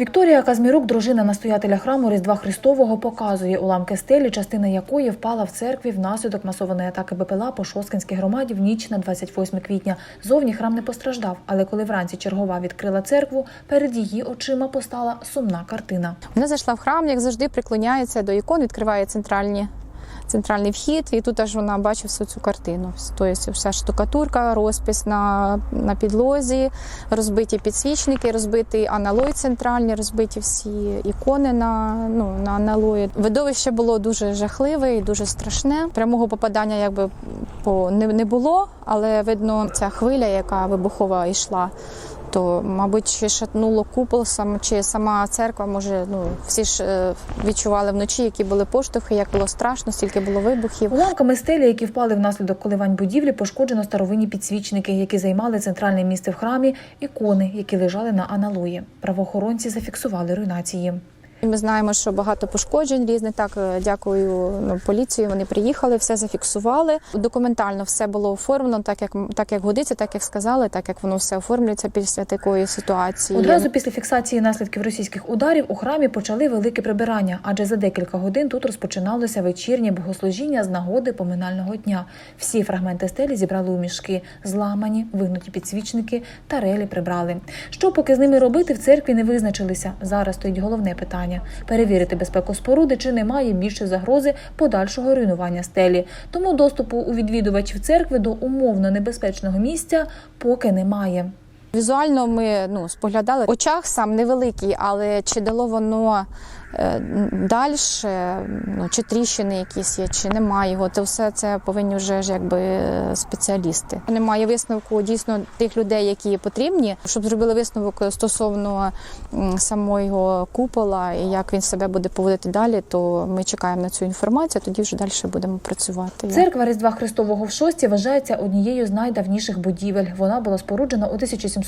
Вікторія Казмірук, дружина настоятеля храму Різдва Христового, показує уламки стелі, частина якої впала в церкві внаслідок масованої атаки БПЛА по Шосткинській громаді в ніч на 28 квітня. Зовні храм не постраждав, але коли вранці чергова відкрила церкву, перед її очима постала сумна картина. Вона зайшла в храм, як завжди, приклоняється до ікон, відкриває центральні. Центральний вхід, і тут аж вона бачить всю цю картину. Тобто вся штукатурка, розпис на, на підлозі, розбиті підсвічники, розбитий аналой центральний, розбиті всі ікони на, ну, на аналої. Видовище було дуже жахливе і дуже страшне. Прямого попадання якби по не, не було, але видно, ця хвиля, яка вибухова йшла, то, мабуть, ще шатнуло купол, сам, чи сама церква, може, ну всі ж е, відчували вночі, які були поштовхи, як було страшно, стільки було вибухів. Уламками стелі, які впали внаслідок коливань будівлі, пошкоджено старовинні підсвічники, які займали центральне місце в храмі, ікони, які лежали на аналої. Правоохоронці зафіксували руйнації. Ми знаємо, що багато пошкоджень різних. Так, е, дякую ну, поліції. Вони приїхали, все зафіксували. Документально все було оформлено, так як так як годиться, так як сказали, так як воно все оформлюється після такої ситуації. Одразу після фіксації наслідків російських ударів у храмі почали велике прибирання, адже за декілька годин тут розпочиналося вечірнє богослужіння з нагоди поминального дня. Всі фрагменти стелі зібрали у мішки, зламані, вигнуті підсвічники та релі прибрали. Що поки з ними робити в церкві не визначилися. Зараз стоїть головне питання перевірити безпеку споруди, чи немає більше загрози подальшого руйнування стелі. Тому доступу у відвідувачів церкви до умовно небезпечного місця поки немає. Візуально ми ну, споглядали. Очах сам невеликий, але чи дало воно е, далі, ну, чи тріщини якісь є, чи немає його, то все це повинні вже ж якби спеціалісти. Немає висновку дійсно тих людей, які потрібні, щоб зробили висновок стосовно самого купола і як він себе буде поводити далі, то ми чекаємо на цю інформацію, тоді вже далі будемо працювати. Церква Різдва Христового в Шості вважається однією з найдавніших будівель. Вона була споруджена у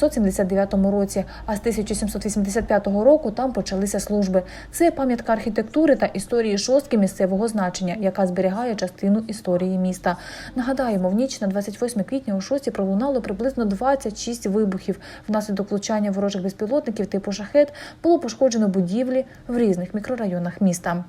1779 році, а з 1785 року там почалися служби. Це пам'ятка архітектури та історії шостки місцевого значення, яка зберігає частину історії міста. Нагадаємо, в ніч на 28 квітня у шості пролунало приблизно 26 вибухів. Внаслідок влучання ворожих безпілотників типу шахет було пошкоджено будівлі в різних мікрорайонах міста.